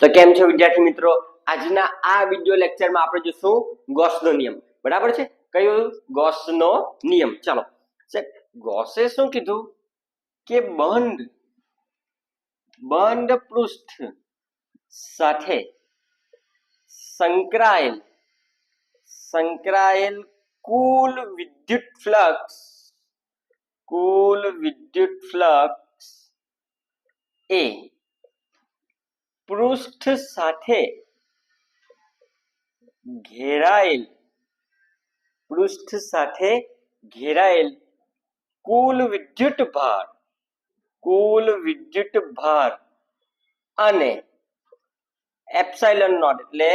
તો કેમ છો વિદ્યાર્થી મિત્રો? આજના આ વિડિયો લેક્ચરમાં આપણે જોશું ગોસનો નિયમ. બરાબર છે? કયો? ગોસનો નિયમ. ચાલો. ગોસે શું કીધું? કે બંધ. બંધ પૃષ્ઠ સાથે સંકળાયેલ. સંકળાયેલ કુલ વિદ્યુત ફ્લક્સ. કુલ વિદ્યુત ફ્લક્સ એ પૃષ્ઠ સાથે ઘેરાયેલ, પૃષ્ઠ સાથે ઘેરાયેલ કુલ વિદ્યુત ભાર, કુલ વિદ્યુત ભાર અને એપ્સાઇલન નોટ એટલે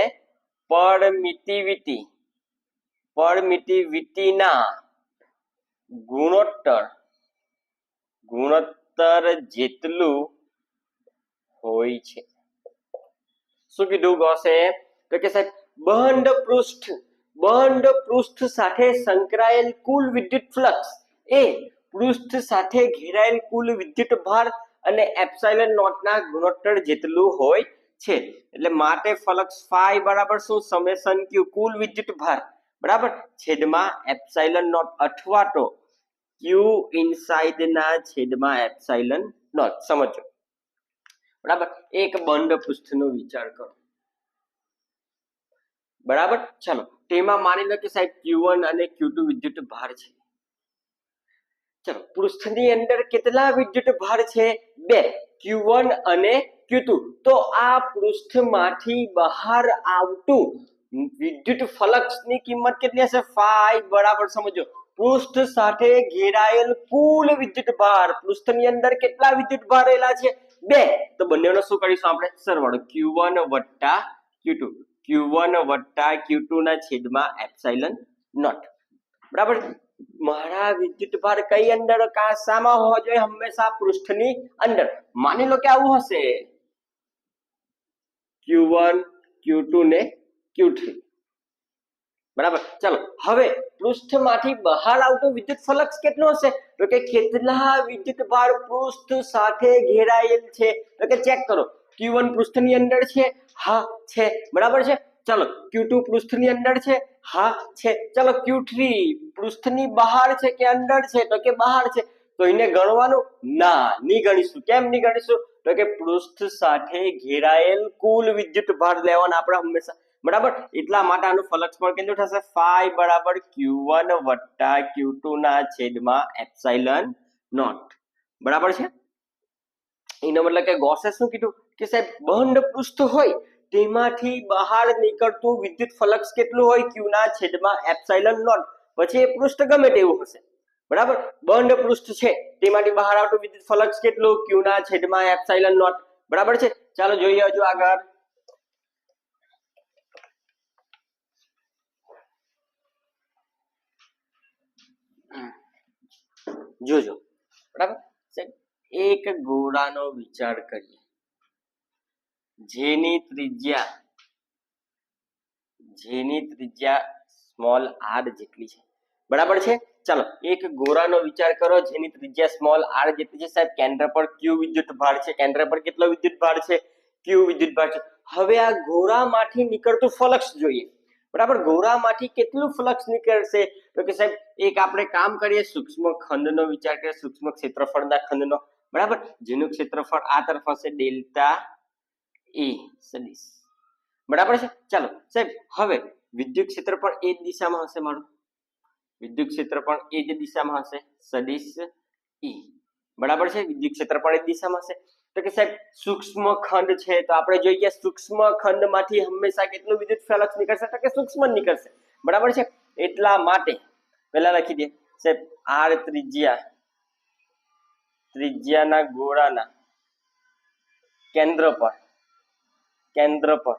પરમિટિવિટી. પરમિટિવિટીના ગુણોત્તર ગુણોત્તર જેટલું હોય છે. શું કીધું ગોસે તો કે સાહેબ બંધ પૃષ્ઠ બંધ પૃષ્ઠ સાથે સંકળાયેલ કુલ વિદ્યુત ફ્લક્સ એ પૃષ્ઠ સાથે ઘેરાયેલ કુલ વિદ્યુત ભાર અને એપ્સાઇલન નોટના ગુણોત્તર જેટલું હોય છે. એટલે માટે ફ્લક્સ ફાઈ બરાબર શું? સમેશન ક્યુ, કુલ વિદ્યુત ભાર. બરાબર? છેદમાં એપ્સાઇલન નોટ અથવા તો ક્યુ ઇનસાઇડ ના છેદમાં એપ્સાઇલન નોટ. સમજો. બરાબર? એક બંધ પૃષ્ઠનો વિચાર કરો. બરાબર? ચાલો. તેમાં માની લો કે સાહેબ Q1 અને Q2 વિદ્યુત ભાર છે. ચલો. પૃષ્ઠની અંદર કેટલા વિદ્યુત ભાર છે? બે. Q1 અને Q2 તો આ પૃષ્ઠમાંથી બહાર આવતું વિદ્યુત ફ્લક્સની કિંમત કેટલી હશે? ફાઈ બરાબર, સમજો. પૃષ્ઠ સાથે ઘેરાયેલ કુલ વિદ્યુત ભાર. પૃષ્ઠની અંદર કેટલા વિદ્યુત ભાર રહેલા છે? બે. તો બંનેનો શું કરીશું આપણે? સરવાળો Q1 વત્તા Q2 Q1 વત્તા Q2 ના છેદમાં એપ્સાઇલન નોટ. બરાબર? મારા વિદ્યુત ભાર કઈ અંદર? કા શામાં હોવો જોઈએ? હંમેશા પૃષ્ઠની અંદર. માની લો કે આવું હશે. Q1 Q2 ને Q3 બરાબર? ચાલો, હવે પૃષ્ઠમાંથી બહાર આવતો વિદ્યુત ફલક્ષ કેટલો હશે? તો કે કેટલા વિદ્યુત ભાર પૃષ્ઠ સાથે ઘેરાયેલ છે? તો કે ચેક કરો Q1 પૃષ્ઠની અંદર છે, હા, છે, બરાબર છે? ચાલો Q2 પૃષ્ઠની અંદર છે, હા, છે. ચાલો Q3 પૃષ્ઠની બહાર છે કે અંદર છે? તો કે બહાર છે? તો એને ગણવાનું? ના નહીં ગણીશું. કેમ નહીં ગણીશું? તો કે પૃષ્ઠ સાથે ઘેરાયેલ કુલ વિદ્યુત ભાર લેવાના આપણે હંમેશા બરાબર? એટલા માટે આનું ફ્લક્સ પણ કેટલું થશે? ફાઈ બરાબર Q1 વત્તા Q2 ના છેદમાં એપ્સાઇલન નોટ. બરાબર છે? એનો મતલબ કે ગોસે શું કીધું? કે સાહેબ, બંધ પૃષ્ઠ હોય તેમાંથી બહાર નીકળતું વિદ્યુત ફલક્ષ કેટલું હોય? Q ના છેદમાં એપ્સાઇલન નોટ. પછી એ પૃષ્ઠ ગમે તેવું હશે. બરાબર? બંધ પૃષ્ઠ છે. તેમાંથી બહાર આવતું વિદ્યુત ફલક્ષ કેટલું? Q ના છેદમાં એપ્સાઇલન નોટ. બરાબર છે? ચાલો જોઈએ હજુ આગળ. જોજો. બરાબર? એક ગોળાનો વિચાર કરીએ. જેની ત્રિજ્યા જેની ત્રિજ્યા સ્મોલ આર જેટલી છે. બરાબર છે? ચાલો, એક ગોરાનો વિચાર કરો, જેની ત્રિજ્યા સ્મોલ આર જેટલી છે. સાહેબ, કેન્દ્ર પર ક્યુ વિદ્યુત ભાર છે. કેન્દ્ર પર કેટલો વિદ્યુત ભાર છે? ક્યુ વિદ્યુત ભાર છે. હવે આ ગોરામાંથી નીકળતું ફલક્ષ જોઈએ. બરાબર? ગોરામાંથી કેટલું ફ્લક્સ નીકળશે? તો કે સાહેબ, એક આપણે કામ કરીએ, સૂક્ષ્મ ખંડનો વિચાર કરીએ, સૂક્ષ્મ ક્ષેત્રફળના ખંડનો. બરાબર? જેનું ક્ષેત્રફળ આ તરફ હશે, ડેલ્ટા એ સદિશ. બરાબર છે? ચાલો, સાહેબ, હવે વિદ્યુત ક્ષેત્ર પણ એ જ દિશામાં હશે મારું. વિદ્યુત ક્ષેત્ર પણ એ જ દિશામાં હશે, સદિશ ઈ બરાબર છે? વિદ્યુત ક્ષેત્ર પણ એ દિશામાં હશે. તો કે સાહેબ, સૂક્ષ્મ ખંડ છે, તો આપણે જોઈએ સૂક્ષ્મ ખંડમાંથી હંમેશા કેટલું વિદ્યુત ફ્લક્સ નીકળશે? તો કે સૂક્ષ્મ નીકળશે. બરાબર છે? એટલા માટે પહેલા લખી દે સાહેબ, આર ત્રિજ્યા, ત્રિજ્યાના ગોળાના કેન્દ્ર પર કેન્દ્ર પર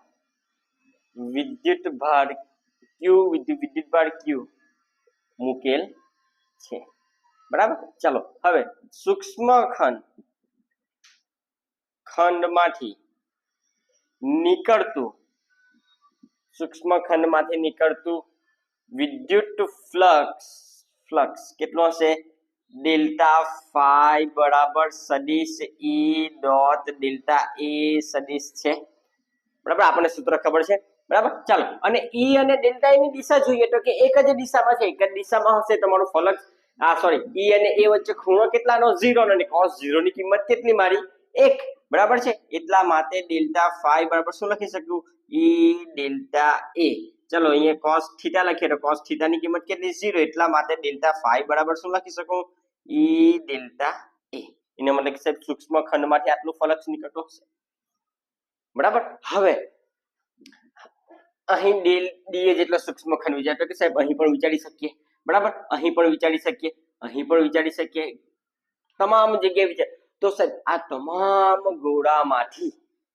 વિદ્યુત ભાર ક્યુ વિદ્યુત ભાર ક્યુ મૂકેલ છે. બરાબર? ચાલો, હવે સૂક્ષ્મ ખંડ ખંડમાંથી નીકળતું, સૂક્ષ્મ ખંડમાંથી નીકળતું વિદ્યુત ફ્લક્સ ફ્લક્સ કેટલો હશે? ડેલ્ટા ફાઈ બરાબર સદિશ ઈ ડોટ ડેલ્ટા એ સદિશ છે. બરાબર? આપણને સૂત્ર ખબર છે? બરાબર? ચાલો. અને ઈ અને ડેલ્ટા એની દિશા જોઈએ તો કે એક જ દિશામાં છે. એક જ દિશામાં હશે તમારું ફલક આ, સોરી. ઈ અને એ વચ્ચે ખૂણો કેટલાનો? ઝીરો અને કોસ ઝીરો ની કિંમત કેટલી મારી? એક. બરાબર છે? એટલા માટે ડેલ્ટા ફાઈ બરાબર શું લખી શકું ઈ ડેલ્ટા એ ચલો અહીંયા cos થીટા લખીએ તો cos થીટાની કિંમત કેટલી? ઝીરો એટલા માટે ડેલ્ટા ફાઈ બરાબર શું લખી શકું? ઈ ડેલ્ટા એ એનો મતલબ કે સાહેબ સૂક્ષ્મ ખંડમાંથી આટલું ફલક નીકળતો હશે. બરાબર? હવે અહીં ડેલ ડી એ જેટલો સૂક્ષ્મ ખંડ વિચાર તો કે સાહેબ, અહીં પણ વિચારી શકીએ. બરાબર? અહીં પણ વિચારી શકીએ. અહીં પણ વિચારી શકીએ. તમામ જગ્યાએ વિચાર તો સાહેબ, આ તમામ ગોળામાંથી,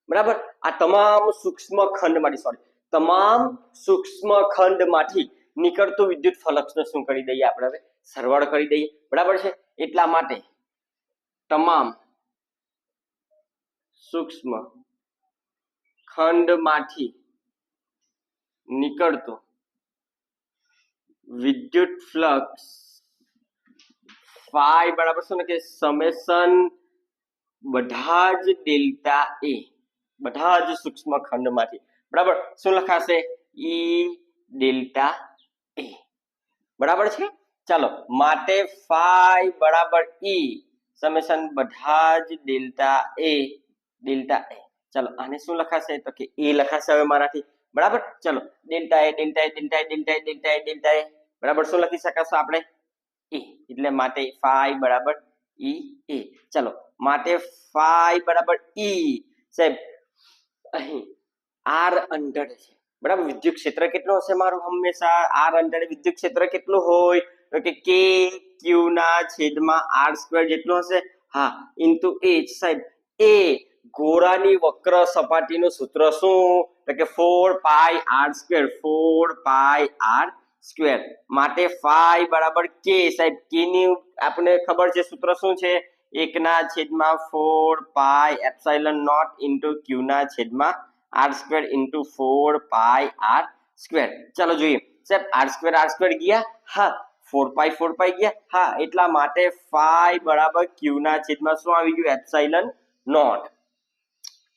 બરાબર? આ તમામ સૂક્ષ્મ ખંડમાંથી સોરી તમામ સૂક્ષ્મ ખંડમાંથી નીકળતો વિદ્યુત ફલક્ષને શું કરી દઈએ આપણે હવે? સરવાળો કરી દઈએ. બરાબર છે? એટલા માટે તમામ સૂક્ષ્મ ખંડમાંથી નીકળતો વિદ્યુત ફ્લક્સ ફાઈ, બરાબર, શું કે સમેશન બધા જ ડેલ્ટા એ, બધા જ સૂક્ષ્મ ખંડમાંથી. બરાબર? શું લખાશે? E delta A. બરાબર છે? ચાલો, માટે ફાઈ બરાબર ઈ સમેશન બધા જ ડેલ્ટા એ ડેલ્ટા એ. ચાલો, આને શું લખાશે? તો કે એ લખાશે હવે મારાથી. બરાબર? ચલો, delta A delta A delta A delta A delta A delta A. બરાબર? શું લખી શકાશો આપણે? એ. એટલે માટે ફાઈ બરાબર ઈ એ ચલો, માટે ફાઈ બરાબર ઈ સાહેબ, અહીં આર અંડર છે. બરાબર વિદ્યુત ક્ષેત્ર કેટલું હશે મારું હંમેશા? આર અંડર વિદ્યુત ક્ષેત્ર કેટલું હોય? તો કે કે ક્યુ ના છેદમાં આર સ્ક્વેર જેટલું હશે? હા ઇન્ટુ એ સાહેબ એ ગોળાની વક્ર સપાટીનું સૂત્ર શું? તો કે four pi r square four pi r square. માટે ફાઈ બરાબર કે, સાહેબ કે ની આપણે ખબર છે સૂત્ર શું છે? એકના છેદમાં four pi epsilon naught into q ના છેદમાં r square into four pi r square. ચાલો જોઈએ. સાહેબ, આર સ્ક્વેર આર સ્ક્વેર ગયા? હા. ફોર પાય ફોર પાઈ ગયા? હા. એટલા માટે ફાઈ બરાબર ક્યુ ના છેદમાં શું આવી ગયું? Epsilon naught.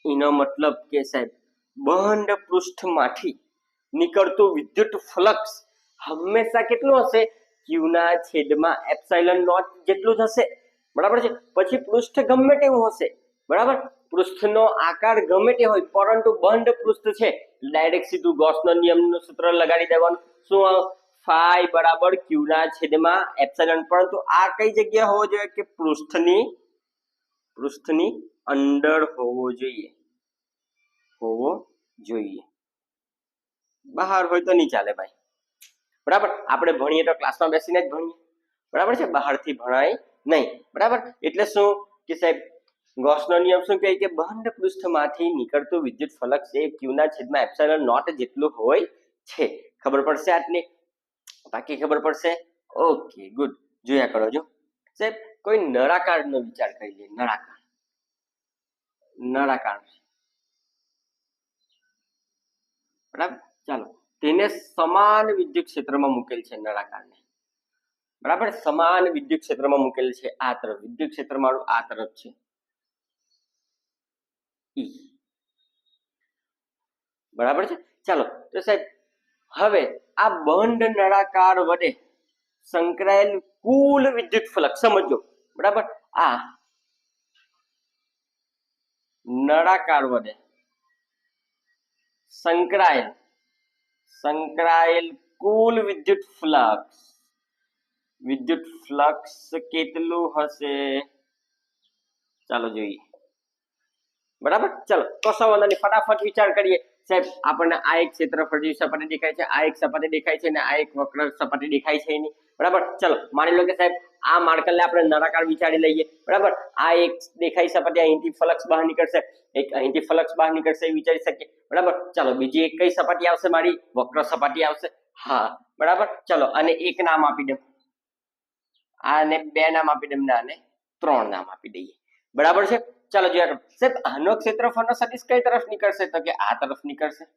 એનો મતલબ કે, સાહેબ, બંધ પૃષ્ઠમાંથી નીકળતું વિદ્યુત ફ્લક્સ હંમેશા કેટલું હશે? ક્યુના છેદમાં એપ્સાઇલન નોટ જેટલું થશે બરાબર છે? પછી પૃષ્ઠ ગમે તેવું હશે. બરાબર? પૃષ્ઠનો આકાર ગમે તે હોય, પરંતુ બંધ પૃષ્ઠ છે. ડાયરેક્ટ સીધું ગોસનો નિયમનું સૂત્ર લગાડી દેવાનું. શું ફાઈ બરાબર ક્યુના છેદમાં એપ્સાઇલન? પરંતુ આ કઈ જગ્યા હોવો જોઈએ કે પૃષ્ઠની પૃષ્ઠની અંદર હોવો જોઈએ? હોવો જોઈએ. બહાર હોય તો નહીં ચાલે ભાઈ. બરાબર? આપણે ભણીએ તો ક્લાસમાં બેસીને જ ભણીએ. બરાબર છે? બહારથી ભણાય નહીં. બરાબર? એટલે શું? કે સાહેબ, ગોસનો નિયમ શું કહે કે બંધ પૃષ્ઠમાંથી નીકળતું વિદ્યુત ફલક છે ક્યુના છેદમાં એપ્સાઇલન નોટ જેટલું હોય છે. ખબર પડશે આટલી બાકી ખબર પડશે? Okay, good. જોયા કરો જો. સાહેબ, કોઈ નળાકારનો વિચાર કરી લે. નળાકાર. નળાકાર. બરાબર? ચાલો. તેને સમાન વિદ્યુત ક્ષેત્રમાં મૂકેલ છે નળાકારને. બરાબર? સમાન વિદ્યુત ક્ષેત્રમાં મૂકેલ છે આ તરફ. વિદ્યુત ક્ષેત્ર મારું આ તરફ છે. ઈ બરાબર છે? ચાલો, તો સાહેબ, હવે આ બંધ નળાકાર વડે સંકળાયેલ કુલ વિદ્યુત ફલક સમજો. બરાબર? આ નળાકાર વડે સંકળાયેલ સંકળાયેલ કુલ વિદ્યુત ફ્લક્સ. વિદ્યુત ફ્લક્સ કેટલું હશે? ચાલો જોઈએ. બરાબર? ચલો કશો વાંધો નહીં ફટાફટ વિચાર કરીએ. સાહેબ, આપણને આ એક ક્ષેત્રફળ જેવી સપાટી દેખાય છે, આ એક સપાટી દેખાય છે, અને આ એક વક્ર સપાટી દેખાય છે એની. બરાબર? ચલો, માની લો કે સાહેબ, આ માર્કરને આપણે નળાકાર વિચારી લઈએ. બરાબર? આ એક દેખાઈ સપાટી અહીંથી ફ્લક્સ બહાર નીકળશે. એક અહીંથી ફ્લક્સ બહાર નીકળશે એ વિચારી શકીએ. બરાબર? ચાલો, બીજી એક કઈ સપાટી આવશે મારી? વક્ર સપાટી આવશે. હા. બરાબર? ચલો અને એક નામ આપી દઉં. આને બે નામ આપી દઉં, ને આને ત્રણ નામ આપી દઈએ. બરાબર છે? ચાલો, જોઈએ સાહેબ, આનો ક્ષેત્રફળનો સદિશ કઈ તરફ નીકળશે? તો કે આ તરફ નીકળશે.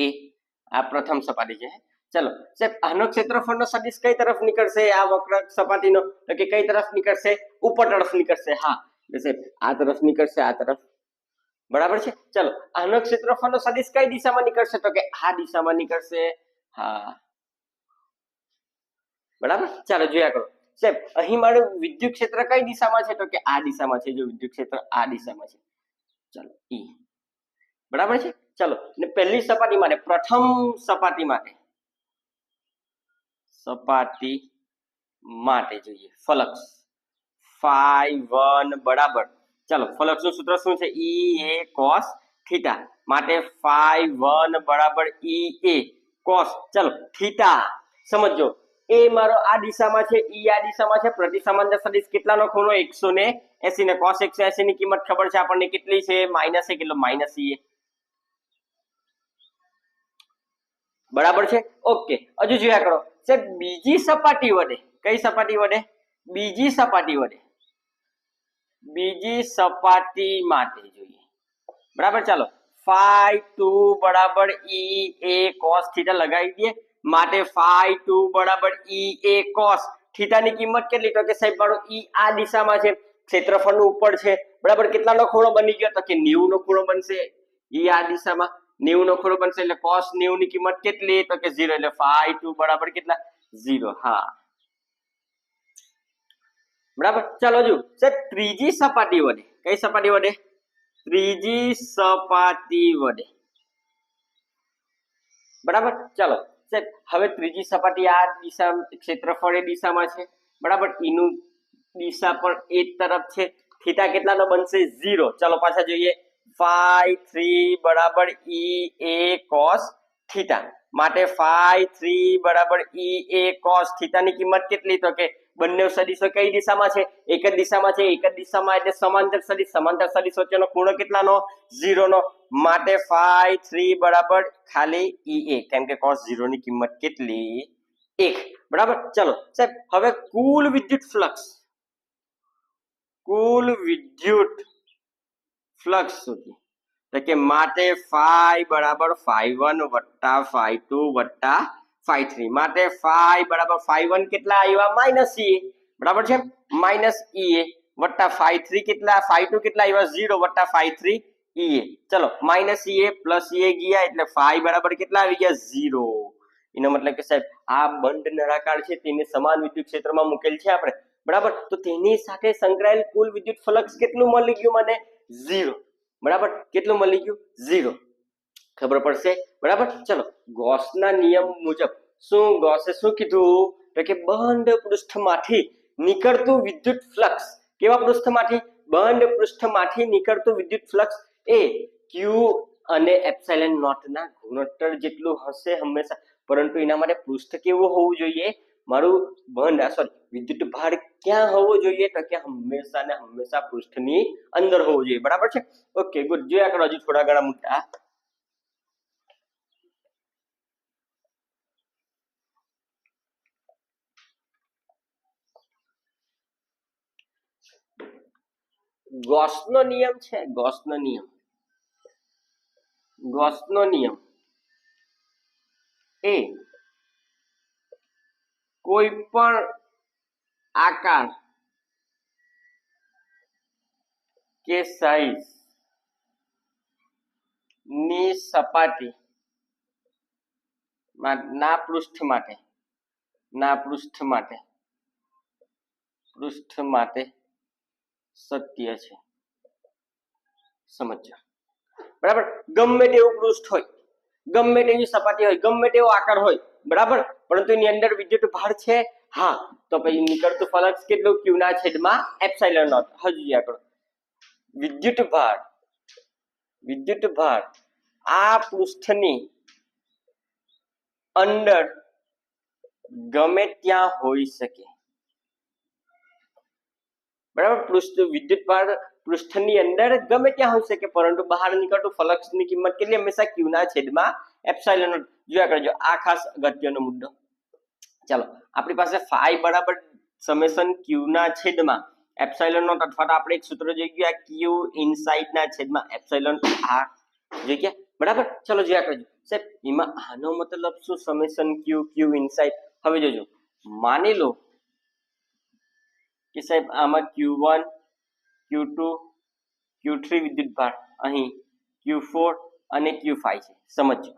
એ, આ પ્રથમ સપાટી છે. ચલો, સાહેબ, આનો ક્ષેત્રફળનો સદિશ કઈ તરફ નીકળશે? આ વક્ર સપાટીનો, તો કે કઈ તરફ નીકળશે? ઉપર તરફ નીકળશે, હા. સાહેબ, આ તરફ નીકળશે, આ તરફ. બરાબર છે? ચલો, આનો ક્ષેત્રફળનો સદિશ કઈ દિશામાં નીકળશે? તો કે આ દિશામાં નીકળશે, હા. બરાબર? ચાલો, જોયા કરો. સાહેબ, અહીં મારું વિદ્યુત ક્ષેત્ર કઈ દિશામાં છે? તો કે આ દિશામાં છે, જો વિદ્યુત ક્ષેત્ર આ દિશામાં છે. ચાલો, ઈ. બરાબર છે? ચાલો, ને પહેલી સપાટી માટે, પ્રથમ સપાટી માટે સપાટી માટે જોઈએ. ફલક્સ. ફાઈ વન બરાબર. ચાલો ફલક્સનું સૂત્ર શું છે? E A cos theta. માટે ફાઈ વન બરાબર ઈ એ કોસ ચાલો, થીટા. સમજો એ મારો આ દિશામાં છે ઈ આ દિશામાં છે. પ્રતિ સમાંતર સદિશ કેટલાનો ખૂણો? એકસો ને એસી ને કોસ એકસો એસી ની કિંમત ખબર છે આપણને કેટલી છે? માઇનસ એ કેટલો માઇનસ ઈ બરાબર છે? ઓકે, હજુ જોયા કરો. સાહેબ, બીજી સપાટી વડે, કઈ સપાટી વડે? બીજી સપાટી વડે. બીજી સપાટી માટે જોઈએ. બરાબર, ચાલો. ફાઈ ટુ બરાબર ઈ એ કોસ થીટા લગાવી દઈએ. માટે ફાઈ ટુ બરાબર ઈ એ કોસ થીટાની કિંમત કેટલી? તો કે સાહેબ, મારો ઈ આ દિશામાં છે. ક્ષેત્રફળનું ઉપર છે. બરાબર, કેટલાનો ખૂણો બની ગયો? તો કે 90 નો ખૂણો બનશે. ઈ આ દિશામાં. 90 નો ખૂણો બનશે એટલે કોસ નેવું ની કિંમત કેટલી? તો કે ઝીરો એટલે ફાઈ ટુ બરાબર કેટલા? ઝીરો હા. બરાબર? ચાલો જો સર, ત્રીજી સપાટી વડે. કઈ સપાટી વડે? ત્રીજી સપાટી વડે. બરાબર? ચાલો. સાહેબ હવે ત્રીજી સપાટી આ દિશા, ક્ષેત્રફળ એ દિશામાં છે. બરાબર? એનું દિશા પણ એ તરફ છે. થીટા કેટલાનો બનશે? ઝીરો ચાલો પાછા જોઈએ. ફાઈ થ્રી બરાબર ઈ એ કોસ થીટા. માટે ફાઈ થ્રી બરાબર ઈ એ કોસ થીટાની કિંમત કેટલી? તો કે બંને સદિશો કઈ દિશામાં છે? એક જ દિશામાં છે, એક જ દિશામાં એટલે સમાંતર સદિશ. સમાંતર સદિશ વચ્ચેનો ખૂણો કેટલાનો? ઝીરોનો. માટે ફાઈ થ્રી બરાબર ખાલી ઈ એ. કેમ કે કોસ ઝીરો ની કિંમત કેટલી? એક. બરાબર? ચલો. સાહેબ, હવે કુલ વિદ્યુત ફ્લક્સ. કુલ વિદ્યુત ફ્લક્સ સુધી. એટલે કે માટે ફાઈ બરાબર ફાઈ વન વત્તા ફાઈ ટુ વત્તા ફાઈ થ્રી. માટે ફાઈ બરાબર ફાઈ વન કેટલા આવ્યા? Minus E. બરાબર છે? Minus E A. વત્તા ફાઈ થ્રી કેટલા? ફાઈ ટુ કેટલા આવ્યા? ઝીરો વત્તા ફાઈ થ્રી ઈ એ. ચલો માઇનસ ઈ એ પ્લસ ઈ ગયા એટલે ફાઈ બરાબર કેટલા આવી ગયા? ઝીરો. એનો મતલબ કે સાહેબ, આ બંધ નળાકાર છે, તેને સમાન વિદ્યુત ક્ષેત્રમાં મૂકેલ છે આપણે. બરાબર? તો તેની સાથે સંકળાયેલ કુલ વિદ્યુત ફ્લક્સ કેટલું મળી ગયું મને? ઝીરો. બરાબર? કેટલું મળી ગયું? ઝીરો. ખબર પડશે? બરાબર? ચલો, ગોસના નિયમ મુજબ શું ગોસે શું કીધું? તો કે બંધ પૃષ્ઠમાંથી નીકળતું વિદ્યુત ફ્લક્સ. કેવા પૃષ્ઠમાંથી? બંધ પૃષ્ઠમાંથી નીકળતું વિદ્યુત ફ્લક્સ એ ક્યુ અને એપ્સાઇલન નોટના ગુણોત્તર જેટલું હશે હંમેશા. પરંતુ એના માટે પૃષ્ઠ કેવું હોવું જોઈએ? મારું બંધ સોરી વિદ્યુત ભાર ક્યાં હોવો જોઈએ તો કે હંમેશા ને હંમેશા પૃષ્ઠની અંદર હોવું જોઈએ. બરાબર છે? ઓકે ગુડ જોયા કરો હજુ થોડા ઘણા મુદ્દા નિયમ છે? ગોસનો નિયમ. ગોસનો નિયમ. એ કોઈ પણ આકાર કે સાઈઝની સપાટી ના પૃષ્ઠ માટે ના પૃષ્ઠ માટે પૃષ્ઠ માટે સત્ય છે. સમજો બરાબર? ગમે તેવું પૃષ્ઠ હોય, ગમે તેવી સપાટી હોય, ગમે તેવો આકાર હોય, બરાબર? પરંતુ એની અંદર વિદ્યુત ભાર છે હા, તો પછી નીકળતું ફલક્સ કેટલું ક્યુ ના છેદમાં એપ્સાઇલન નોટ. હજુ કરો. વિદ્યુત ભાર વિદ્યુત ભાર આ પૃષ્ઠની અંદર ગમે ત્યાં હોઈ શકે. બરાબર? પૃષ્ઠ, વિદ્યુત ભાર પૃષ્ઠની અંદર ગમે ત્યાં હોઈ શકે, પરંતુ બહાર નીકળતું ફ્લક્સની કિંમત કેટલી? હંમેશા ક્યુના છેદમાં એપ્સાઇલન જોયા કરજો, આ ખાસ અગત્યનો મુદ્દો. ચાલો, આપણી પાસે ફાઈ બરાબર સમેશન ક્યુ ના છેદમાં એપ્સાઇલન નો અથવા આપણે એક સૂત્ર જોઈ ગયા ક્યુ ઇનસાઇડ ના છેદમાં એપ્સાઇલન આર. જોઈ ગયા? બરાબર? ચલો જોયા કરજો. સાહેબ, એમાં આનો મતલબ શું? સમેશન ક્યુ ક્યુ ઇનસાઇડ હવે જોજો. માની લો કે સાહેબ, આમાં q one, q two, q three વિદ્યુત ભાર. અહીં ક્યુ ફોર અને ક્યુ ફાઈવ છે. સમજો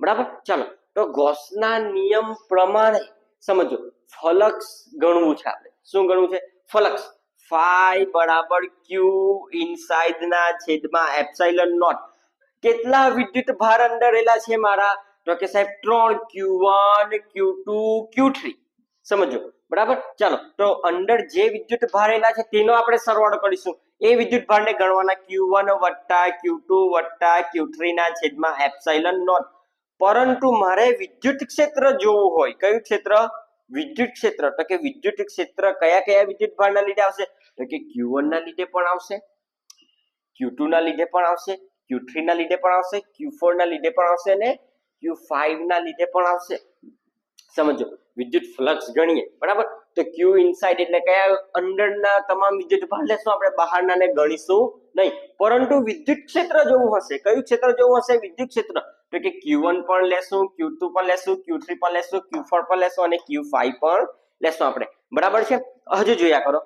બરાબર? ચાલો. તો ગોસના નિયમ પ્રમાણે સમજો, ફલક્સ ગણવું છે આપણે. શું ગણવું છે? ફલક્સ. ફાઈ બરાબર ક્યુ ઇનસાઇડ ના છેદમાં એપ્સાઇલન નોટ. કેટલા વિદ્યુત ભાર અંદર રહેલા છે મારા? તો કે સાહેબ, ત્રણ q one, q two, q three. સમજો. બરાબર? ચાલો. તો અંદર જે વિદ્યુત ભાર રહેલા છે તેનો આપણે સરવાળો કરીશું. એ વિદ્યુત ભારને ગણવાના ક્યુ વન વત્તા ક્યુ ટુ વત્તા ક્યુ થ્રી ના છેદમાં એપ્સાઇલન નોટ. પરંતુ મારે વિદ્યુત ક્ષેત્ર જોવું હોય. કયું ક્ષેત્ર? વિદ્યુત ક્ષેત્ર. તો કે વિદ્યુત ક્ષેત્ર કયા કયા વિદ્યુત ભારના લીધે આવશે? તો કે Q1 ના લીધે પણ આવશે Q2 ના લીધે પણ આવશે Q3 ના લીધે પણ આવશે Q4 ના લીધે પણ આવશે અને Q5 ના લીધે પણ આવશે. સમજો? વિદ્યુત ફ્લક્સ ગણીએ. બરાબર? તો ક્યુ ઇનસાઇડ એટલે કયા અંદરના તમામ વિદ્યુત ભાર લેશું આપણે બહારના ને ગણીશું નહીં. પરંતુ વિદ્યુત ક્ષેત્ર જોવું હશે. કયું ક્ષેત્ર જોવું હશે? વિદ્યુત ક્ષેત્ર. તો કે ક્યુ વન પણ લેશું, ક્યુ ટુ પણ લેશું, ક્યુ થ્રી પણ લેશું, ક્યુ ફોર પણ લેશું અને ક્યુ ફાઈવ પણ લેશું આપણે. બરાબર છે? હજુ જોયા કરો.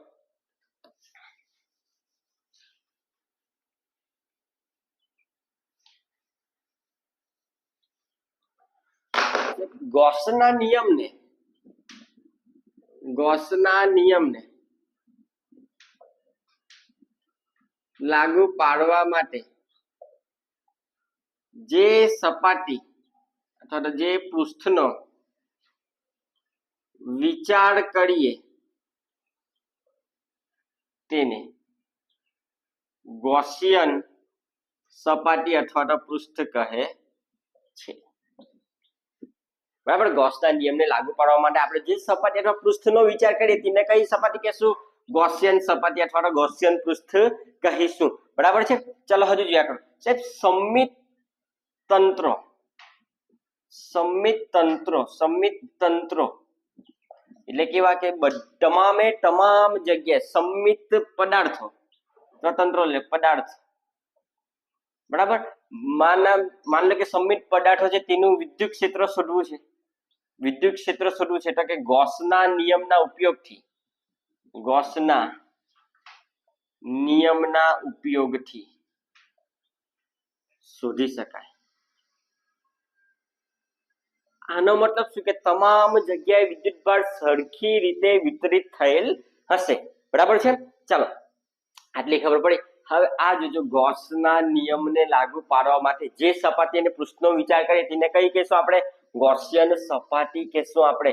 ગોસના નિયમને ગોસના નિયમને લાગુ પાડવા માટે જે સપાટી અથવા તો જે પૃષ્ઠનો વિચાર કરીએ, તેને ગોસિયન સપાટી અથવા તો પૃષ્ઠ કહે છે. બરાબર? ગોસના નિયમને લાગુ પાડવા માટે આપણે જે સપાટી અથવા પૃષ્ઠનો વિચાર કરીએ તેને કઈ સપાટી કહેશું? ગોસિયન સપાટી અથવા ગોસિયન પૃષ્ઠ કહીશું. બરાબર છે? ચલો હજુ જોયા કરો. સાહેબ, સંમિત તંત્રો. સંમિત તંત્રો. સંમિત તંત્રો. એટલે કેવા કે તમામે તમામ જગ્યાએ સંમિત પદાર્થો. તંત્રો એટલે પદાર્થ. બરાબર? માના, માન લો કે સંમિત પદાર્થો છે, તેનું વિદ્યુત ક્ષેત્ર શોધવું છે. વિદ્યુત ક્ષેત્ર શોધવું છે, એટલે કે ગોસના નિયમના ઉપયોગથી, ગોસના નિયમના ઉપયોગથી શોધી શકાય. આનો મતલબ શું કે તમામ જગ્યાએ વિદ્યુત ભાર સરખી રીતે વિતરિત થયેલ હશે. બરાબર છે? ચાલો, આટલી ખબર પડી. હવે આ જોજો, ગોસના નિયમને લાગુ પાડવા માટે જે સપાટી અને પૃષ્ઠનો વિચાર કરીએ, તેને કઈ કહેશું આપણે? ગોસિયન સપાટી કે શું આપણે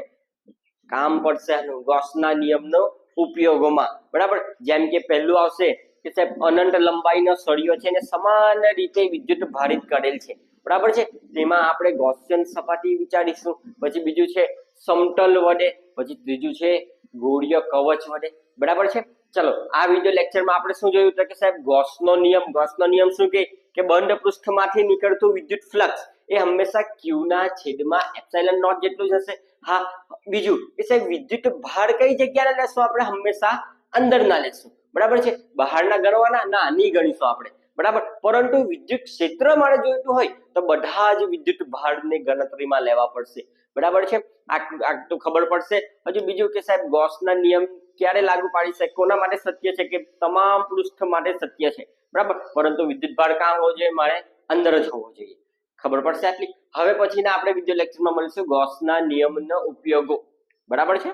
કામ પડશે આનું? ગોસના નિયમનો ઉપયોગોમાં. બરાબર? જેમ કે પહેલું આવશે કે સાહેબ, અનંત લંબાઈનો સળિયો છે અને સમાન રીતે વિદ્યુત ભારિત કરેલ છે. બરાબર છે? તેમાં આપણે ગોસિયન સપાટી વિચારીશું. પછી બીજું છે સમતલ વડે. પછી ત્રીજું છે ગોળીય કવચ વડે. બરાબર છે? ચલો, આ વિડિયો લેક્ચરમાં આપણે શું જોયું તો કે સાહેબ, ગોસનો નિયમ ગોસનો નિયમ શું કે? બંધ પૃષ્ઠમાંથી નીકળતું વિદ્યુત ફ્લક્સ એ હંમેશા Q ના છેદમાં એપ્સિલોન નોટ જેટલું જ હશે. હા, બીજું કે સાહેબ વિદ્યુત ભાર કઈ જગ્યાએ લેશું આપણે? હંમેશા અંદરના લેશું. બરાબર છે? બહારના ગણવાના, ના નહીં ગણીશું આપણે. બરાબર? પરંતુ વિદ્યુત ક્ષેત્ર મારે જોઈતું હોય તો બધા જ વિદ્યુત ભારને ગણતરીમાં લેવા પડશે. બરાબર છે? આ તો ખબર પડશે. હજુ બીજું કે સાહેબ, ગોસના નિયમ ક્યારે લાગુ પાડી શકે કોના માટે સત્ય છે કે તમામ પૃષ્ઠ માટે સત્ય છે? બરાબર? પરંતુ વિદ્યુત ભાર કાં હોવો જોઈએ? મારે અંદર જ હોવો જોઈએ. ખબર પડશે આટલી. હવે પછીના આપણે બીજો લેક્ચરમાં મળીશું ગોસના નિયમના ઉપયોગો. બરાબર છે?